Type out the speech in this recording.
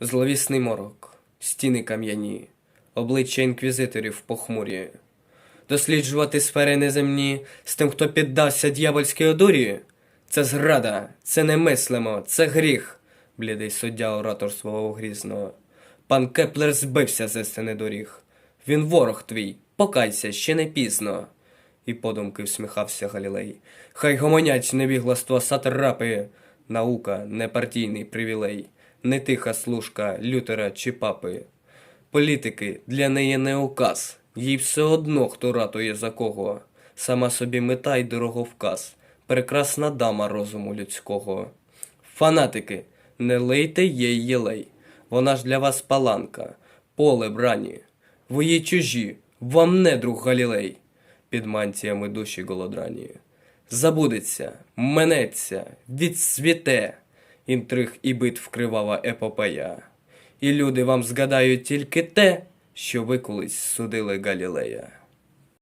Зловісний морок, стіни кам'яні, обличчя інквізиторів похмурі. Досліджувати сфери неземні з тим, хто піддався д'явольській одурі. Це зрада, це немислимо, це гріх, блідий суддя ораторствував грізно. Пан Кеплер збився з істини доріг. Він ворог твій, покайся, ще не пізно. І подумки всміхався Галілей. Хай гомонять невігластво сатрапи, наука не партійний привілей, не тиха служка Лютера чи папи. Політики для неї не указ, їй все одно, хто ратує за кого. Сама собі мета й дороговказ, прекрасна дама розуму людського. Фанатики, не лейте їй єлей, вона ж для вас паланка, поле брані. Ви їй чужі, вам не друг Галілей, під мантіями душі голодрані. Забудеться, менеться, відсвіте, інтриг і битв кривава епопея. І люди вам згадають тільки те, що ви колись судили Галілея.